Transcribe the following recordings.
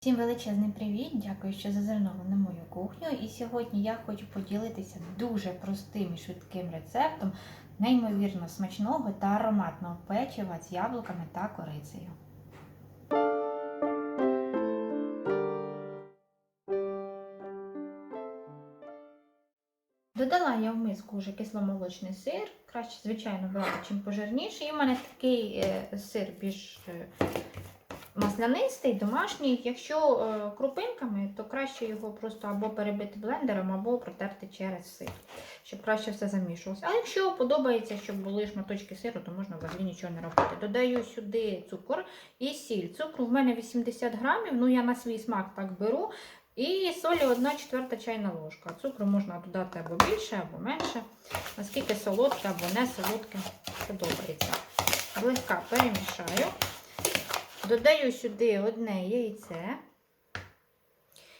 Всім величезний привіт! Дякую, що зазирнули на мою кухню. І сьогодні я хочу поділитися дуже простим і швидким рецептом неймовірно смачного та ароматного печива з яблуками та корицею. Додала я в миску вже кисломолочний сир, краще, звичайно, брати, чим пожирніший. І в мене такий е, сир більш е, маслянистий, домашній. Якщо е, крупинками, то краще його просто або перебити блендером, або протерти через сир, щоб краще все замішувалося. А якщо подобається, щоб були шматочки сиру, то можна взагалі нічого не робити. Додаю сюди цукор і сіль. Цукру в мене 80 грамів, ну я на свій смак так беру. І солі 1 четверта чайна ложка. Цукру можна додати або більше, або менше. Наскільки солодке або не солодке подобається. Злегка перемішаю. Додаю сюди одне яйце.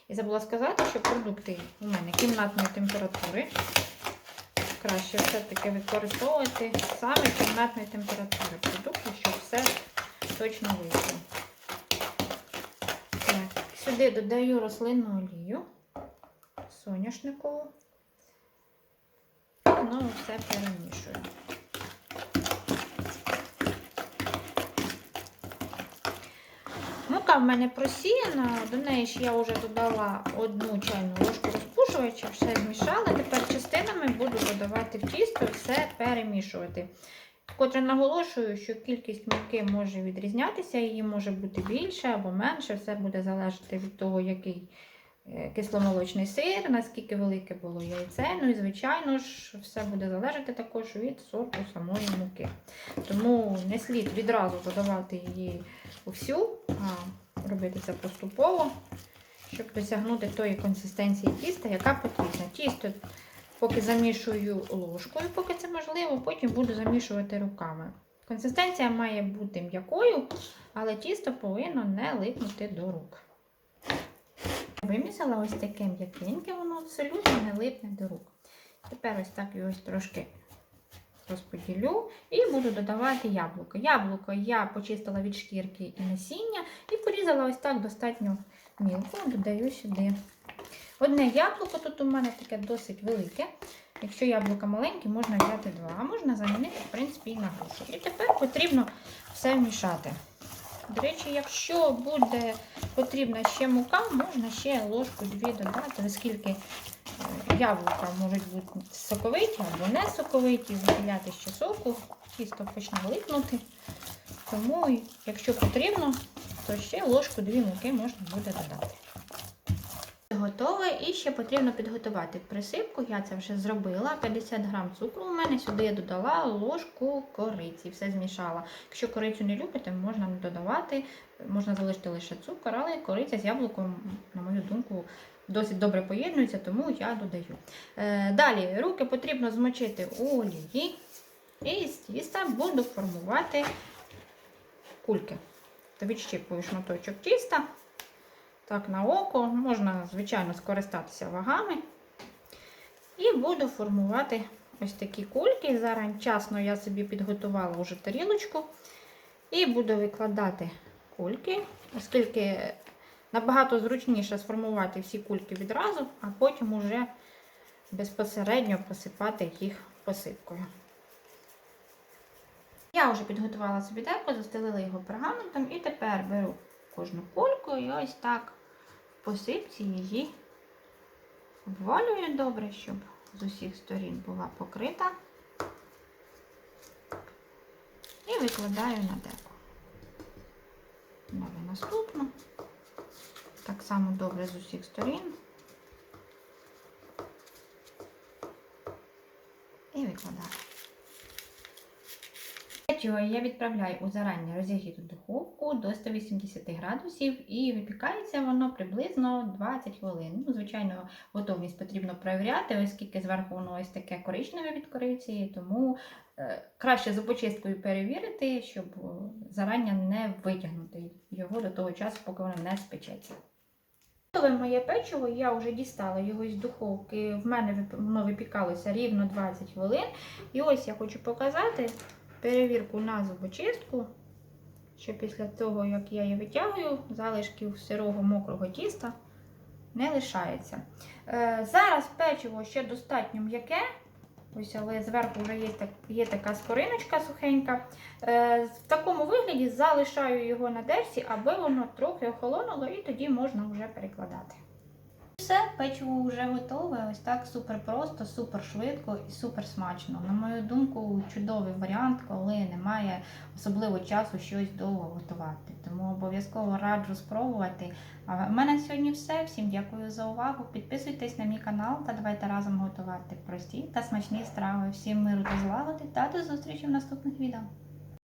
І забула сказати, що продукти у мене кімнатної температури. Краще все-таки використовувати саме кімнатної температури продукти, щоб все точно вийшло. Так, сюди додаю рослинну олію, соняшникову. Знову все перемішую. Мука в мене просіяна, до неї ж я вже додала одну чайну ложку розпушувача, все змішала. Тепер частинами буду додавати в тісто все перемішувати. Вкотре наголошую, що кількість муки може відрізнятися, її може бути більше або менше, все буде залежати від того, який кисломолочний сир, наскільки велике було яйце. Ну і, звичайно ж, все буде залежати також від сорту самої муки. Тому не слід відразу додавати її всю, а робити це поступово, щоб досягнути тої консистенції тіста, яка потрібна. Тісто поки замішую ложкою, поки це можливо, потім буду замішувати руками. Консистенція має бути м'якою, але тісто повинно не липнути до рук. Вимісила ось таке м'якеньке, воно абсолютно не липне до рук. Тепер ось так його трошки розподілю і буду додавати яблуко. Яблуко я почистила від шкірки і насіння і порізала ось так достатньо мілко, додаю сюди. Одне яблуко тут у мене таке досить велике. Якщо яблука маленькі, можна взяти два, а можна замінити, в принципі, і на грушу. І тепер потрібно все вмішати. До речі, якщо буде потрібна ще мука, можна ще ложку-дві додати, оскільки яблука можуть бути соковиті або не соковиті, виділяти ще соку, тісто почне липнути. Тому, якщо потрібно, то ще ложку-дві муки можна буде додати. Готове і ще потрібно підготувати присипку. Я це вже зробила. 50 грам цукру у мене сюди я додала ложку кориці, все змішала. Якщо корицю не любите, можна не додавати, можна залишити лише цукор, але кориця з яблуком, на мою думку, досить добре поєднуються, тому я додаю. Е, далі руки потрібно змочити у олії і з тіста буду формувати кульки. То відщипую шматочок тіста. Так, на око, можна, звичайно, скористатися вагами. І буду формувати ось такі кульки. Зараз вчасно я собі підготувала вже тарілочку. І буду викладати кульки, оскільки набагато зручніше сформувати всі кульки відразу, а потім уже безпосередньо посипати їх посипкою. Я вже підготувала собі деко, застелила його пергаментом і тепер беру кожну кульку і ось так посипці її обвалюю добре, щоб з усіх сторін була покрита. І викладаю на деко. Далі наступну. Так само добре з усіх сторін. І викладаю. Печиво я відправляю у зарані розігріту духовку до 180 градусів і випікається воно приблизно 20 хвилин. Ну, звичайно, готовність потрібно перевіряти, оскільки зверху воно ось таке коричневе від кориці, тому е, краще за почисткою перевірити, щоб зарання не витягнути його до того часу, поки воно не спечеться. Готове моє печиво, я вже дістала його з духовки. В мене воно випікалося рівно 20 хвилин. І ось я хочу показати перевірку на зубочистку, що після того, як я її витягую, залишків сирого мокрого тіста не лишається. Е, зараз печиво ще достатньо м'яке. Ось, але зверху вже є, так, є така скориночка сухенька. Е, в такому вигляді залишаю його на дерсі, аби воно трохи охолонуло, і тоді можна вже перекладати. Все, печиво вже готове. Ось так супер просто, супер швидко і супер смачно. На мою думку, чудовий варіант, коли немає особливо часу щось довго готувати. Тому обов'язково раджу спробувати. А в мене сьогодні все. Всім дякую за увагу. Підписуйтесь на мій канал та давайте разом готувати прості та смачні страви. Всім миру та злагоди та до зустрічі в наступних відео.